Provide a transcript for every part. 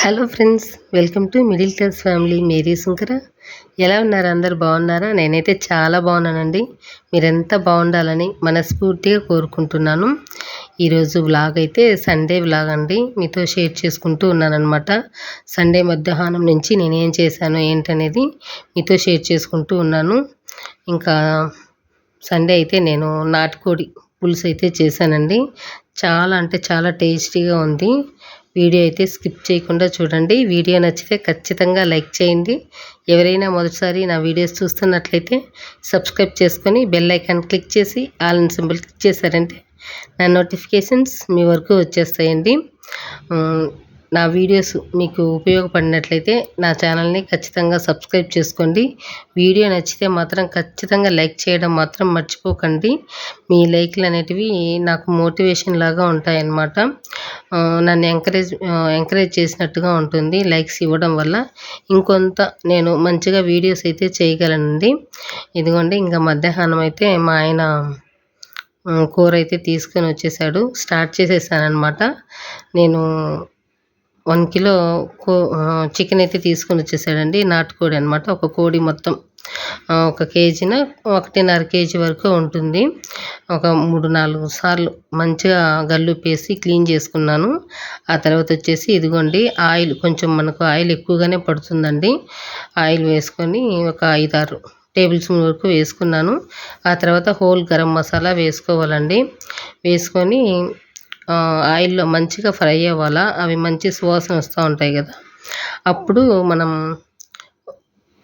Hello friends welcome to middle class family. Mary Shankara. ఎలా ఉన్నారు? అందరు బాగున్నారా? నేనైతే చాలా బాగున్నానండి. మీరెంత బాగుండాలని మనస్ఫూర్తిగా కోరుకుంటున్నాను. ఈరోజు వ్లాగ్ అయితే సండే వ్లాగ్ అండి. మీతో షేర్ చేసుకుంటూ ఉన్నానమాట సండే మధ్యాహ్నం నుంచి నేనేం చేశాను ఏంటనేది మీతో షేర్ చేసుకుంటూ ఉన్నాను. ఇంకా సండే అయితే నేను నాటుకోడి పులుసు అయితే చేశానండి. చాలా అంటే చాలా టేస్టీగా ఉంది. వీడియో అయితే స్కిప్ చేయకుండా చూడండి. వీడియో నచ్చితే ఖచ్చితంగా లైక్ చేయండి. ఎవరైనా మొదటిసారి నా వీడియోస్ చూస్తున్నట్లయితే సబ్స్క్రైబ్ చేసుకొని బెల్ ఐకాన్ క్లిక్ చేసి ఆల్ సింబల్ క్లిక్ చేశారంటే నా నోటిఫికేషన్స్ మీ వరకు వచ్చేస్తాయండి. నా వీడియోస్ మీకు ఉపయోగపడినట్లయితే నా ఛానల్ని ఖచ్చితంగా సబ్స్క్రైబ్ చేసుకోండి. వీడియో నచ్చితే మాత్రం ఖచ్చితంగా లైక్ చేయడం మాత్రం మర్చిపోకండి. మీ లైక్లు అనేటివి నాకు మోటివేషన్ లాగా ఉంటాయన్నమాట. నన్ను ఎంకరేజ్ ఎంకరేజ్ చేసినట్టుగా ఉంటుంది లైక్స్ ఇవ్వడం వల్ల. ఇంకొంత నేను మంచిగా వీడియోస్ అయితే చేయగలనండి. ఇదిగోండి ఇంకా మధ్యాహ్నం అయితే మా ఆయన కూర అయితే తీసుకొని వచ్చేసాడు. స్టార్ట్ చేసేసానమాట నేను వన్ కిలో కో చికెన్ అయితే తీసుకొని వచ్చేసాడండి. నాటుకోడి అనమాట ఒక కోడి మొత్తం ఒక కేజీన ఒకటిన్నర కేజీ వరకు ఉంటుంది. ఒక మూడు నాలుగు సార్లు మంచిగా గల్లుపేసి క్లీన్ చేసుకున్నాను. ఆ తర్వాత వచ్చేసి ఇదిగోండి ఆయిల్ కొంచెం మనకు ఆయిల్ ఎక్కువగానే పడుతుందండి. ఆయిల్ వేసుకొని ఒక ఐదారు టేబుల్ స్పూన్ వరకు వేసుకున్నాను. ఆ తర్వాత హోల్ గరం మసాలా వేసుకోవాలండి. వేసుకొని ఆయిల్లో మంచిగా ఫ్రై అవ్వాలా? అవి మంచి సువాసన వస్తూ ఉంటాయి కదా. అప్పుడు మనం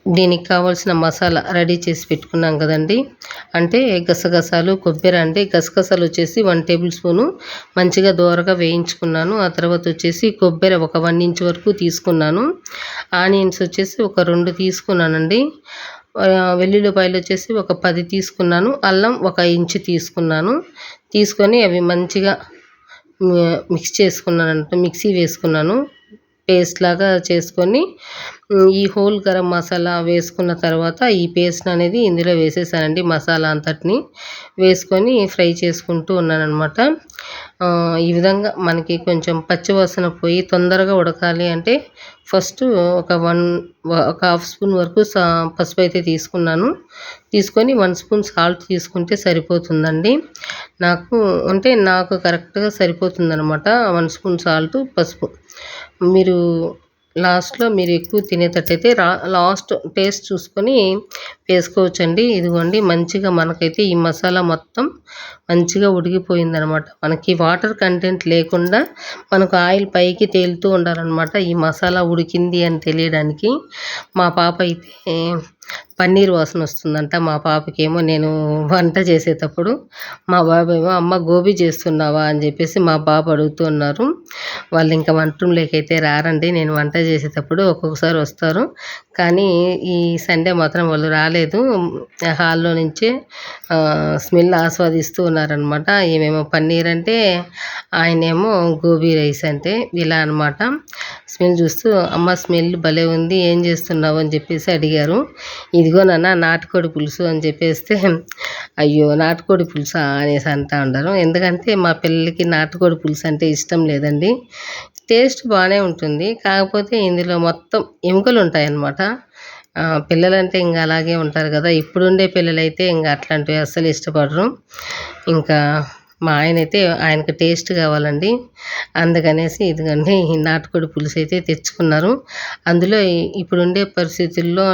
దీనికి కావాల్సిన మసాలా రెడీ చేసి పెట్టుకున్నాం కదండి. అంటే గసగసాలు కొబ్బరి అంటే గసగసాలు వచ్చేసి వన్ టేబుల్ స్పూను. మంచిగా దోరగా వేయించుకున్నాను. ఆ తర్వాత వచ్చేసి కొబ్బరి ఒక వన్ ఇంచ్ వరకు తీసుకున్నాను. ఆనియన్స్ వచ్చేసి ఒక రెండు తీసుకున్నానండి. వెల్లుల్లిపాయలు వచ్చేసి ఒక పది తీసుకున్నాను. అల్లం ఒక ఇంచు తీసుకున్నాను. తీసుకొని అవి మంచిగా మిక్స్ చేసుకున్నాను మిక్సీ వేసుకున్నాను. పేస్ట్ లాగా చేసుకొని ఈ హోల్ గరం మసాలా వేసుకున్న తర్వాత ఈ పేస్ట్ అనేది ఇందులో వేసేసానండి మసాలా అంతటిని. వేసుకొని ఫ్రై చేసుకుంటూ ఉన్నానమాట ఈ విధంగా మనకి కొంచెం పచ్చివాసన పోయి తొందరగా ఉడకాలి అంటే ఫస్ట్ ఒక వన్ ఒక హాఫ్ స్పూన్ వరకు సా పసుపు అయితే తీసుకున్నాను. తీసుకొని వన్ స్పూన్ సాల్ట్ తీసుకుంటే సరిపోతుందండి. నాకు అంటే నాకు కరెక్ట్గా సరిపోతుందనమాట వన్ స్పూన్ సాల్ట్ పసుపు. మీరు లాస్ట్లో మీరు ఎక్కువ తినేటట్టయితే రా లాస్ట్ టేస్ట్ చూసుకొని వేసుకోవచ్చండి. ఇదిగోండి మంచిగా మనకైతే ఈ మసాలా మొత్తం మంచిగా ఉడికిపోయిందనమాట. మనకి వాటర్ కంటెంట్ లేకుండా మనకు ఆయిల్ పైకి తేలుతూ ఉండాలన్నమాట ఈ మసాలా ఉడికింది అని తెలియడానికి. మా పాప అయితే పన్నీర్ వాసన వస్తుందంట మా పాపకేమో. నేను వంట చేసేటప్పుడు మా బాబేమో ఏమో అమ్మ గోబీ చేస్తున్నావా? అని చెప్పేసి మా బాబు అడుగుతున్నారు వాళ్ళు ఇంకా వంట రూమ్లోకి అయితే రారండి. నేను వంట చేసేటప్పుడు ఒక్కొక్కసారి వస్తారు. కానీ ఈ సండే మాత్రం వాళ్ళు రాలేదు. హాల్లో నుంచే స్మెల్ ఆస్వాదిస్తూ ఉన్నారనమాట ఏమేమో పన్నీర్ అంటే ఆయనేమో గోబీ రైస్ అంటే ఇలా అనమాట స్మెల్ చూస్తూ అమ్మ స్మెల్ భలే ఉంది ఏం చేస్తున్నావు? అని చెప్పేసి అడిగారు. ఇదిగో నాన్న నాటుకోడి పులుసు అని చెప్పేస్తే అయ్యో నాటుకోడి పులుసు? అనేసి అంటా ఉండరు ఎందుకంటే మా పిల్లలకి నాటుకోడి పులుసు అంటే ఇష్టం లేదండి. టేస్ట్ బాగానే ఉంటుంది. కాకపోతే ఇందులో మొత్తం ఎముకలు ఉంటాయన్నమాట. పిల్లలంటే ఇంకా అలాగే ఉంటారు కదా. ఇప్పుడుండే పిల్లలైతే ఇంకా అట్లాంటివి అస్సలు ఇష్టపడరు. ఇంకా మా ఆయన అయితే ఆయనకు టేస్ట్ కావాలండి. అందుకనేసి ఇదిగోండి ఈ నాటుకోడి పులుసు అయితే తెచ్చుకున్నారు. అందులో ఇప్పుడుండే పరిస్థితుల్లో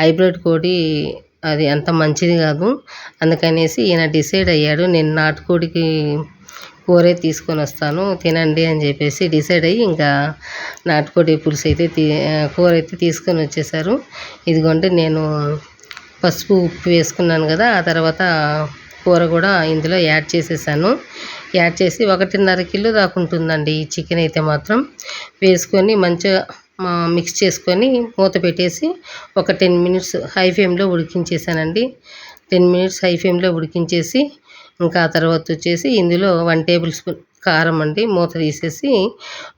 హైబ్రిడ్ కోడి అది అంత మంచిది కాదు. అందుకనేసి ఈయన డిసైడ్ అయ్యాడు నేను నాటుకోడికి కూరే తీసుకొని వస్తాను తినండి అని చెప్పేసి డిసైడ్ అయ్యి ఇంకా నాటుకోడి పులుసు అయితే తీ కూర అయితే తీసుకొని వచ్చేసారు. ఇదిగోండి నేను పసుపు ఉప్పు వేసుకున్నాను కదా ఆ తర్వాత కూర కూడా ఇందులో యాడ్ చేసేసాను. యాడ్ చేసి ఒకటిన్నర కిలో దాకా ఉంటుందండి ఈ చికెన్ అయితే మాత్రం. వేసుకొని మంచిగా మిక్స్ చేసుకొని మూత పెట్టేసి ఒక టెన్ మినిట్స్ హై ఫ్లేమ్లో ఉడికించేసానండి. టెన్ మినిట్స్ హై ఫ్లేమ్లో ఉడికించేసి ఇంకా ఆ తర్వాత వచ్చేసి ఇందులో వన్ టేబుల్ స్పూన్ కారం అండి. మూత తీసేసి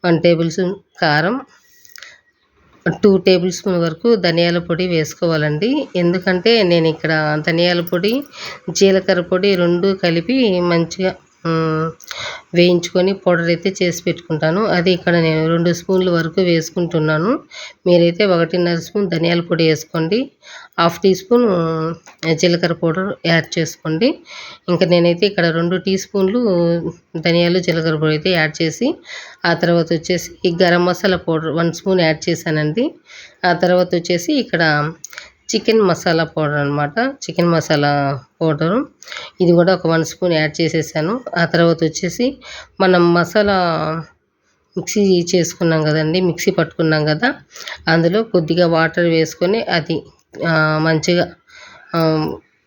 వన్ టేబుల్ స్పూన్ కారం టూ టేబుల్ స్పూన్ వరకు ధనియాల పొడి వేసుకోవాలండి. ఎందుకంటే నేను ఇక్కడ ధనియాల పొడి జీలకర్ర పొడి రెండు కలిపి మంచిగా వేయించుకొని పౌడర్ అయితే చేసి పెట్టుకుంటాను. అది ఇక్కడ నేను రెండు స్పూన్ల వరకు వేసుకుంటున్నాను. మీరైతే ఒకటిన్నర స్పూన్ ధనియాల పొడి వేసుకోండి. హాఫ్ టీ స్పూన్ జీలకర్ర పౌడర్ యాడ్ చేసుకోండి. ఇంకా నేనైతే ఇక్కడ రెండు టీ స్పూన్లు ధనియాలు జీలకర్ర పొడి అయితే యాడ్ చేసి ఆ తర్వాత వచ్చేసి ఈ garam masala powder one spoon add చేశానండి. ఆ తర్వాత వచ్చేసి ఇక్కడ చికెన్ మసాలా పౌడర్ అనమాట చికెన్ మసాలా పౌడరు. ఇది కూడా ఒక వన్ స్పూన్ యాడ్ చేసేసాను. ఆ తర్వాత వచ్చేసి మనం మసాలా మిక్సీ చేసుకున్నాం కదండి మిక్సీ పట్టుకున్నాం కదా అందులో కొద్దిగా వాటర్ వేసుకొని అది మంచిగా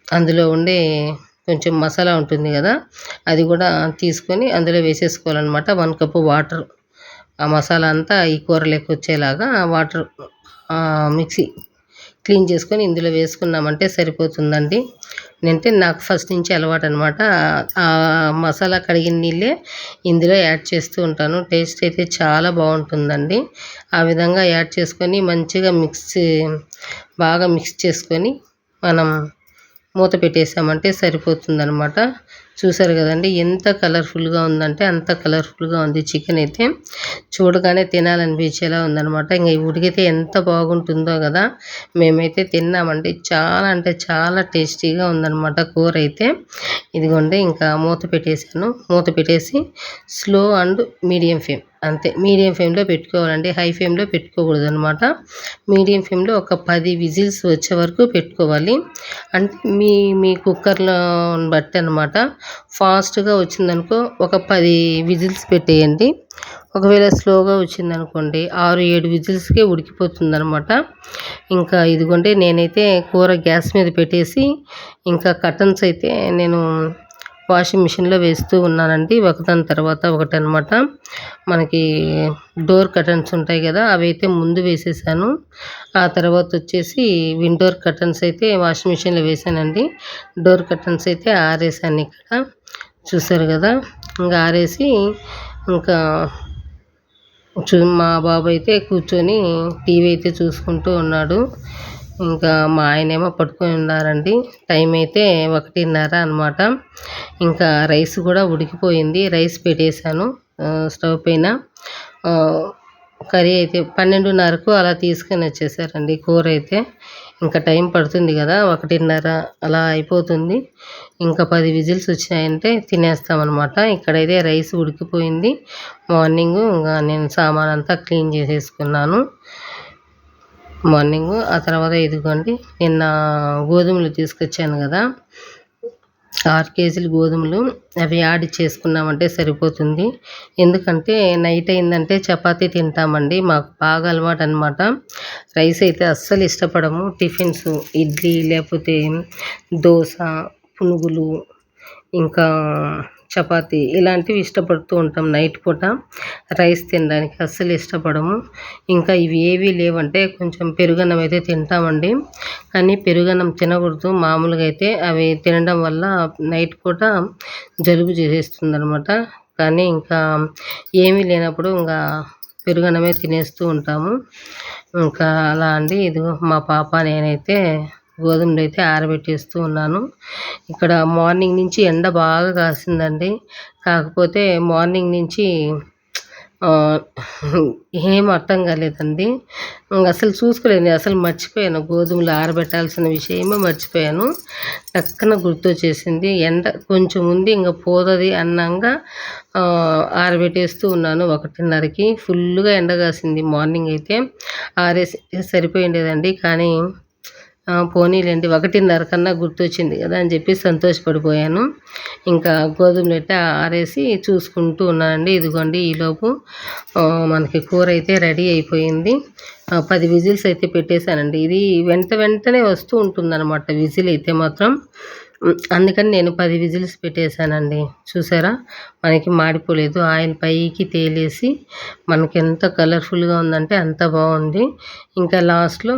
అందులో ఉండే కొంచెం మసాలా ఉంటుంది కదా అది కూడా తీసుకొని అందులో వేసేసుకోవాలన్నమాట. వన్ కప్పు వాటర్ ఆ మసాలా అంతా ఈ కూరలోకి వచ్చేలాగా వాటర్ మిక్సీ క్లీన్ చేసుకొని ఇందులో వేసుకున్నామంటే సరిపోతుందండి. అంటే నాకు ఫస్ట్ నుంచి అలవాటు అనమాట మసాలా కడిగిన నీళ్ళే ఇందులో యాడ్ చేస్తూ ఉంటాను. టేస్ట్ అయితే చాలా బాగుంటుందండి. ఆ విధంగా యాడ్ చేసుకొని మంచిగా మిక్స్ బాగా మిక్స్ చేసుకొని మనం మూత పెట్టేసామంటే సరిపోతుందనమాట చూసారు కదండి ఎంత కలర్ఫుల్గా ఉందంటే అంత కలర్ఫుల్గా ఉంది. చికెన్ అయితే చూడగానే తినాలనిపించేలా ఉందనమాట ఇంకా ఉడికితే ఎంత బాగుంటుందో కదా మేమైతే తిన్నామండి. చాలా అంటే చాలా టేస్టీగా ఉందనమాట కూర అయితే. ఇదిగోండి ఇంకా మూత పెట్టేసాను మూత పెట్టేసి స్లో అండ్ మీడియం ఫ్లేమ్. అంతే. మీడియం ఫ్లేమ్లో పెట్టుకోవాలండి. హై ఫ్లేమ్లో పెట్టుకోకూడదు అనమాట మీడియం ఫ్లేమ్లో ఒక పది విజిల్స్ వచ్చే వరకు పెట్టుకోవాలి. అంటే మీ మీ కుక్కర్లో బట్టి అనమాట ఫాస్ట్గా వచ్చిందనుకో ఒక పది విజిల్స్ పెట్టేయండి. ఒకవేళ స్లోగా వచ్చిందనుకోండి ఆరు ఏడు విజిల్స్కే ఉడికిపోతుంది అనమాట ఇంకా ఇదిగోండి నేనైతే కూర గ్యాస్ మీద పెట్టేసి ఇంకా కటన్స్ అయితే నేను వాషింగ్ మిషన్లో వేస్తూ ఉన్నానండి. ఒకదాని తర్వాత ఒకటి అనమాట మనకి డోర్ కర్టన్స్ ఉంటాయి కదా అవి అయితే ముందు వేసేసాను. ఆ తర్వాత వచ్చేసి విండోర్ కర్టన్స్ అయితే వాషింగ్ మిషన్లో వేసానండి. డోర్ కర్టన్స్ అయితే ఆరేసాను ఇక్కడ. చూసారు కదా ఇంకా ఆరేసి ఇంకా చూ మా బాబు అయితే కూర్చొని టీవీ అయితే చూసుకుంటూ ఉన్నాడు. ఇంకా మా ఆయనేమో పట్టుకొని ఉన్నారండి. టైం అయితే ఒకటిన్నర అనమాట ఇంకా రైస్ కూడా ఉడికిపోయింది. రైస్ పెట్టేశాను స్టవ్ పైన. కర్రీ అయితే పన్నెండున్నరకు అలా తీసుకొని వచ్చేసారండి కూర అయితే. ఇంకా టైం పడుతుంది కదా ఒకటిన్నర అలా అయిపోతుంది. ఇంకా పది విజిల్స్ వచ్చినాయంటే తినేస్తామన్నమాట ఇక్కడైతే రైస్ ఉడికిపోయింది. మార్నింగ్ ఇంకా నేను సామాన్ అంతా క్లీన్ చేసేసుకున్నాను. మార్నింగ్ ఆ తర్వాత ఇదిగోండి నిన్న గోధుమలు తీసుకొచ్చాను కదా. ఆరు కేజీలు గోధుమలు అవి యాడ్ చేసుకున్నామంటే సరిపోతుంది. ఎందుకంటే నైట్ అయిందంటే చపాతీ తింటామండి మాకు బాగా అలవాటు అనమాట రైస్ అయితే అస్సలు ఇష్టపడము. టిఫిన్స్ ఇడ్లీ లేకపోతే దోశ పునుగులు ఇంకా చపాతీ ఇలాంటివి ఇష్టపడుతూ ఉంటాం నైట్ పూట. రైస్ తినడానికి అస్సలు ఇష్టపడము. ఇంకా ఇవి ఏవి లేవంటే కొంచెం పెరుగన్నం అయితే తింటామండి. కానీ పెరుగన్నం తినకూడదు. మామూలుగా అయితే అవి తినడం వల్ల నైట్ పూట జలుబు చేసేస్తుంది అనమాట కానీ ఇంకా ఏమీ లేనప్పుడు ఇంకా పెరుగన్నమే తినేస్తూ ఉంటాము. ఇంకా అలా అండి. ఇదిగో మా పాప నేనైతే గోధుమలు అయితే ఆరబెట్టేస్తూ ఉన్నాను. ఇక్కడ మార్నింగ్ నుంచి ఎండ బాగా కాసిందండి. కాకపోతే మార్నింగ్ నుంచి ఏం అర్థం కాలేదండి. అసలు చూసుకోలేదు అసలు మర్చిపోయాను. గోధుమలు ఆరబెట్టాల్సిన విషయమే మర్చిపోయాను. టక్కన గుర్తొచ్చేసింది. ఎండ కొంచెం ఉంది ఇంకా పోతుంది అన్నంగా ఆరబెట్టేస్తూ ఉన్నాను ఒకటిన్నరకి. ఫుల్గా ఎండ కాసింది మార్నింగ్ అయితే. ఆరేసి సరిపోయిండేదండి. కానీ పోనీలేండి ఒకటిన్నర కన్నా గుర్తొచ్చింది కదా అని చెప్పి సంతోషపడిపోయాను. ఇంకా గోధుమలు అయితే ఆరేసి చూసుకుంటూ ఉన్నానండి. ఇదిగోండి ఈలోపు మనకి కూర అయితే రెడీ అయిపోయింది. పది విజిల్స్ అయితే పెట్టేశానండి. ఇది వెంట వెంటనే వస్తూ ఉంటుందన్నమాట విజిల్ అయితే మాత్రం. అందుకని నేను పది విజిల్స్ పెట్టేశానండి. చూసారా? మనకి మాడిపోలేదు. ఆయిల్ పైకి తేలేసి మనకి ఎంత కలర్ఫుల్గా ఉందంటే అంత బాగుంది. ఇంకా లాస్ట్లో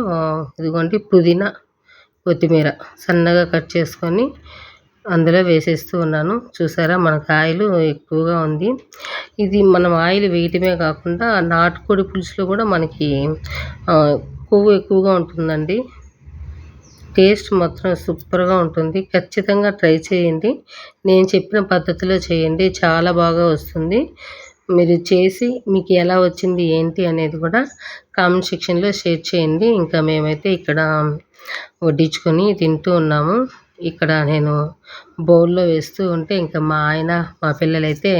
ఇదిగోండి పుదీనా కొత్తిమీర సన్నగా కట్ చేసుకొని అందులో వేసేస్తూ ఉన్నాను. చూసారా? మనకు ఆయిల్ ఎక్కువగా ఉంది. ఇది మనం ఆయిల్ వేయటమే కాకుండా నాటుకోడి పులుసులో కూడా మనకి కొవ్వు ఎక్కువగా ఉంటుందండి. టేస్ట్ మాత్రం సూపర్గా ఉంటుంది. ఖచ్చితంగా ట్రై చేయండి. నేను చెప్పిన పద్ధతిలో చేయండి. చాలా బాగా వస్తుంది. మీరు చేసి మీకు ఎలా వచ్చింది ఏంటి అనేది కూడా కామెంట్ సెక్షన్లో షేర్ చేయండి. ఇంకా మేమైతే ఇక్కడ వడ్డించుకొని తింటూ ఉన్నాము. ఇక్కడ నేను బౌల్లో వేస్తూ ఉంటే ఇంకా మా ఆయన మా పిల్లలైతే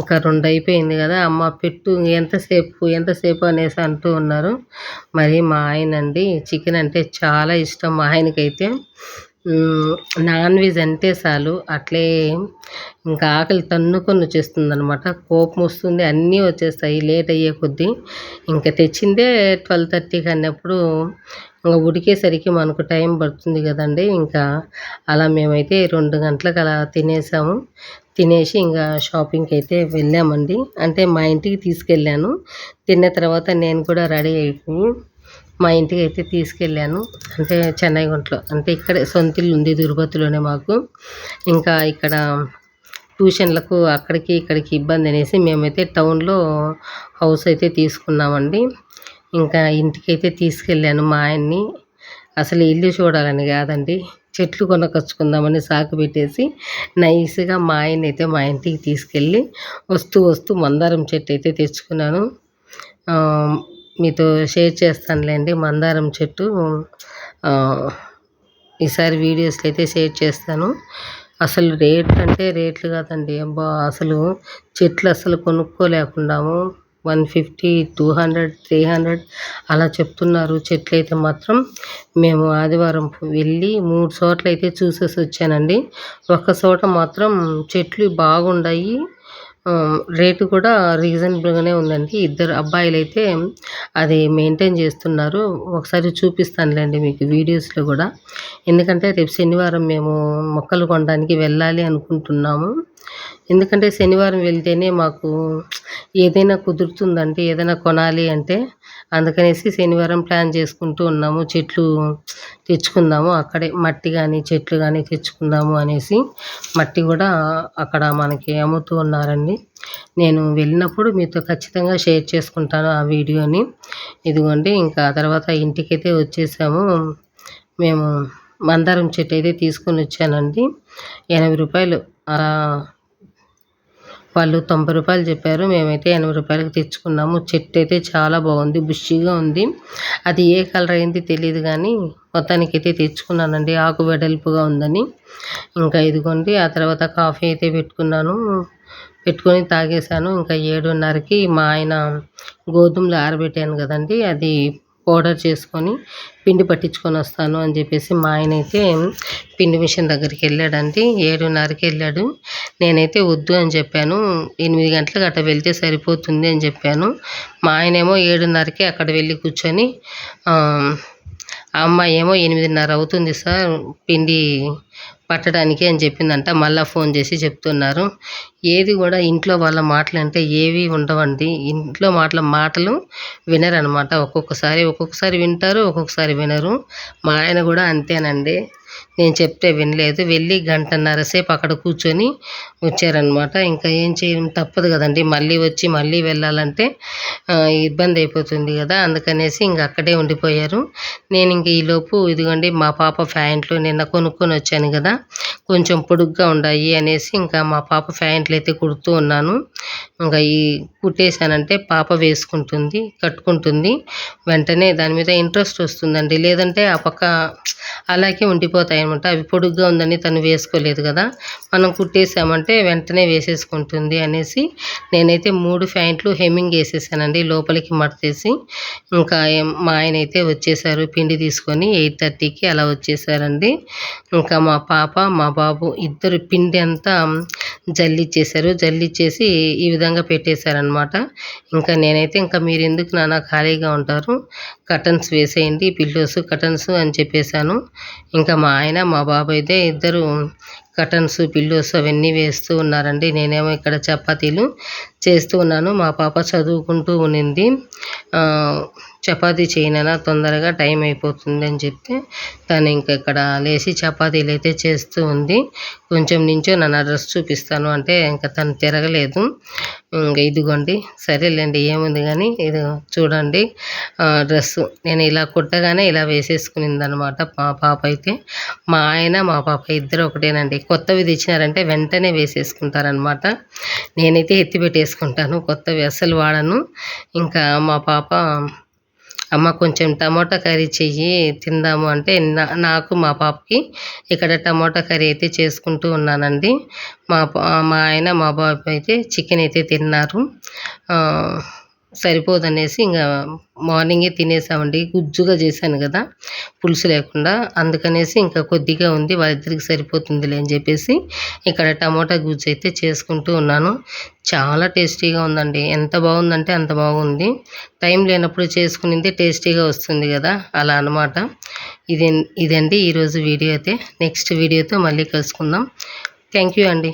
ఇంకా రెండు అయిపోయింది కదా అమ్మ పెట్టు ఎంతసేపు ఎంతసేపు అనేసి అంటూ ఉన్నారు. మరి మా ఆయన అండి చికెన్ అంటే చాలా ఇష్టం మా ఆయనకైతే. నాన్ వెజ్ అంటే చాలు అట్లే ఇంకా ఆకలి తన్నుకొని వచ్చేస్తుంది అనమాట కోపం వస్తుంది అన్నీ వచ్చేస్తాయి లేట్ అయ్యే కొద్దీ. ఇంకా తెచ్చిందే ట్వెల్వ్ థర్టీకి అన్నప్పుడు ఇంకా ఉడికేసరికి మనకు టైం పడుతుంది కదండి. ఇంకా అలా మేమైతే రెండు గంటలకు అలా తినేసాము. తినేసి ఇంకా షాపింగ్కి అయితే వెళ్ళామండి. అంటే మా ఇంటికి తీసుకెళ్ళాను. తిన్న తర్వాత నేను కూడా రెడీ అయిపోయి మా ఇంటికి అయితే తీసుకెళ్ళాను. అంటే చెన్నై గుంట్లో. అంటే ఇక్కడే సొంతిల్లు ఉంది తిరుపతిలోనే మాకు. ఇంకా ఇక్కడ ట్యూషన్లకు అక్కడికి ఇక్కడికి ఇబ్బంది అనేసి మేమైతే టౌన్లో హౌస్ అయితే తీసుకున్నామండి. ఇంకా ఇంటికైతే తీసుకెళ్ళాను మా ఆయన్ని. అసలు ఇల్లు చూడాలని కాదండి. చెట్లు కొనకొచ్చుకుందామని సాకు పెట్టేసి నైస్గా మా ఆయన అయితే మా ఇంటికి తీసుకెళ్ళి వస్తూ వస్తూ మందారం చెట్టు అయితే తెచ్చుకున్నాను. మీతో షేర్ చేస్తానులేండి మందారం చెట్టు. ఈసారి వీడియోస్లో అయితే షేర్ చేస్తాను. అసలు రేట్లు అంటే రేట్లు కాదండి. అబ్బా అసలు చెట్లు అసలు కొనుక్కోలేకున్నాము one fifty two hundred three hundred అలా చెప్తున్నారు. చెట్లు అయితే మాత్రం మేము ఆదివారం వెళ్ళి మూడు చోట్ల అయితే చూసేసి వచ్చానండి. ఒక చోట మాత్రం చెట్లు బాగున్నాయి రేటు కూడా రీజనబుల్గానే ఉందండి. ఇద్దరు అబ్బాయిలు అయితే అది మెయింటైన్ చేస్తున్నారు. ఒకసారి చూపిస్తానులేండి మీకు వీడియోస్లో కూడా. ఎందుకంటే రేపు శనివారం మేము మొక్కలు కొనడానికి వెళ్ళాలి అనుకుంటున్నాము. ఎందుకంటే శనివారం వెళ్తేనే మాకు ఏదైనా కుదురుతుందంటే ఏదైనా కొనాలి అంటే అందుకనేసి శనివారం ప్లాన్ చేసుకుంటూ ఉన్నాము. చెట్లు తెచ్చుకుందాము. అక్కడే మట్టి కానీ చెట్లు కానీ తెచ్చుకుందాము అనేసి మట్టి కూడా అక్కడ మనకి అమ్ముతూ ఉన్నారండి. నేను వెళ్ళినప్పుడు మీతో ఖచ్చితంగా షేర్ చేసుకుంటాను ఆ వీడియోని. ఇదిగోండి ఇంకా తర్వాత ఇంటికైతే వచ్చేసాము. మేము మందారం చెట్టు అయితే తీసుకొని వచ్చానండి. ఎనభై రూపాయలు. వాళ్ళు తొంభై రూపాయలు చెప్పారు మేమైతే ఎనభై రూపాయలకి తెచ్చుకున్నాము. చెట్టు అయితే చాలా బాగుంది బుషిగా ఉంది. అది ఏ కలర్ అయింది తెలియదు కానీ మొత్తానికి అయితే తెచ్చుకున్నానండి. ఆకు వెడల్పుగా ఉందని. ఇంకా ఇదిగోండి ఆ తర్వాత కాఫీ అయితే పెట్టుకున్నాను. పెట్టుకొని తాగేశాను. ఇంకా ఏడున్నరకి మా ఆయన గోధుమలు ఆరబెట్టాను కదండి అది పౌడర్ చేసుకొని పిండి పట్టించుకొని వస్తాను అని చెప్పేసి మా ఆయన అయితే పిండి మిషన్ దగ్గరికి వెళ్ళాడండి. ఏడున్నరకి వెళ్ళాడు. నేనైతే వద్దు అని చెప్పాను. ఎనిమిది గంటలకు అట్లా వెళ్తే సరిపోతుంది అని చెప్పాను. మా ఆయనేమో ఏడున్నరకి అక్కడ వెళ్ళి కూర్చొని ఆ అమ్మాయి ఏమో ఎనిమిదిన్నర అవుతుంది సార్ పిండి పట్టడానికి అని చెప్పిందంట. మళ్ళీ ఫోన్ చేసి చెప్తున్నారు. ఏది కూడా ఇంట్లో వాళ్ళ మాటలు అంటే ఏవి ఉండవండి. ఇంట్లో మాటల మాటలు వినరనమాట ఒక్కొక్కసారి ఒక్కొక్కసారి వింటారు ఒక్కొక్కసారి వినరు. మా ఆయన కూడా అంతేనండి. నేను చెప్తే వినలేదు. వెళ్ళి గంటన్నర సేపు అక్కడ కూర్చొని వచ్చారనమాట ఇంకా ఏం చేయడం తప్పదు కదండి. మళ్ళీ వచ్చి మళ్ళీ వెళ్ళాలంటే ఇబ్బంది అయిపోతుంది కదా. అందుకనేసి ఇంక అక్కడే ఉండిపోయారు. నేను ఇంక ఈలోపు ఇదిగోండి మా పాప ప్యాంట్లు నిన్న కొనుక్కొని వచ్చాను కదా. కొంచెం పొడుగ్గా ఉన్నాయి అనేసి ఇంకా మా పాప ప్యాంట్లు అయితే కుడుతూ ఉన్నాను. ఇంకా ఈ కుట్టేశానంటే పాప వేసుకుంటుంది కట్టుకుంటుంది. వెంటనే దాని మీద ఇంట్రెస్ట్ వస్తుందండి. లేదంటే ఆ పక్క అలాగే ఉండిపోతాయి అనమాట అవి పొడుగ్గా ఉందని తను వేసుకోలేదు కదా మనం కుట్టేసామంటే వెంటనే వేసేసుకుంటుంది అనేసి నేనైతే మూడు ప్యాంట్లు హెమ్మింగ్ వేసేసానండి. లోపలికి మడతేసి ఇంకా మా ఆయన అయితే వచ్చేసారు పిండి తీసుకొని ఎయిట్ థర్టీకి అలా వచ్చేసారండి. ఇంకా మా పాప మా బాబు ఇద్దరు పిండి అంతా జల్లిచ్చేసారు. జల్లిచ్చేసి ఈ విధంగా పెట్టేశారనమాట ఇంకా నేనైతే ఇంకా మీరు ఎందుకు నాన్న ఖాళీగా ఉంటారు? కటన్స్ వేసేయండి పిల్లోస్ కటన్స్ అని చెప్పేశాను. ఇంకా మా ఆయన మా బాబు అయితే ఇద్దరు కటన్స్ పిల్లోస్ అవన్నీ వేస్తూ ఉన్నారండి. నేనేమో ఇక్కడ చపాతీలు చేస్తూ ఉన్నాను. మా పాప చదువుకుంటూ ఉన్నింది. చపాతీ చేయనైనా తొందరగా టైం అయిపోతుంది అని చెప్తే తను ఇంక ఇక్కడ లేచి చపాతీలు అయితే చేస్తూ ఉంది. కొంచెం నుంచో నన్ను అడ్రస్ చూపిస్తాను అంటే ఇంకా తను తిరగలేదు. ఇదిగోండి సరేలేండి ఏముంది కానీ ఇది చూడండి డ్రెస్ నేను ఇలా కుట్టగానే ఇలా వేసేసుకునింది అనమాట మా పాప అయితే. మా ఆయన మా పాప ఇద్దరు ఒకటేనండి. కొత్తవి తెచ్చినారంటే వెంటనే వేసేసుకుంటారనమాట. నేనైతే ఎత్తి పెట్టేసుకుంటాను కొత్తవి అస్సలు వాడను. ఇంకా మా పాప అమ్మ కొంచెం టమోటా కర్రీ చెయ్యి తిందాము అంటే నా- నాకు మా పాపకి ఇక్కడ టమోటా కర్రీ అయితే చేసుకుంటూ ఉన్నానండి. మా మా ఆయన మా బాబు అయితే చికెన్ అయితే తిన్నారు. సరిపోదనేసి ఇంకా మార్నింగే తినేసామండి. గుజ్జుగా చేశాను కదా పులుసు లేకుండా. అందుకనేసి ఇంకా కొద్దిగా ఉంది వాళ్ళిద్దరికి సరిపోతుందిలే అని చెప్పేసి ఇక్కడ టమోటా గుజ్జు అయితే చేసుకుంటూ ఉన్నాను. చాలా టేస్టీగా ఉందండి. ఎంత బాగుందంటే అంత బాగుంది. టైం లేనప్పుడు చేసుకునింది టేస్టీగా వస్తుంది కదా అలా అనమాట ఇది ఇదండి ఈరోజు వీడియో అయితే. నెక్స్ట్ వీడియోతో మళ్ళీ కలుసుకుందాం. థ్యాంక్ యూ అండి.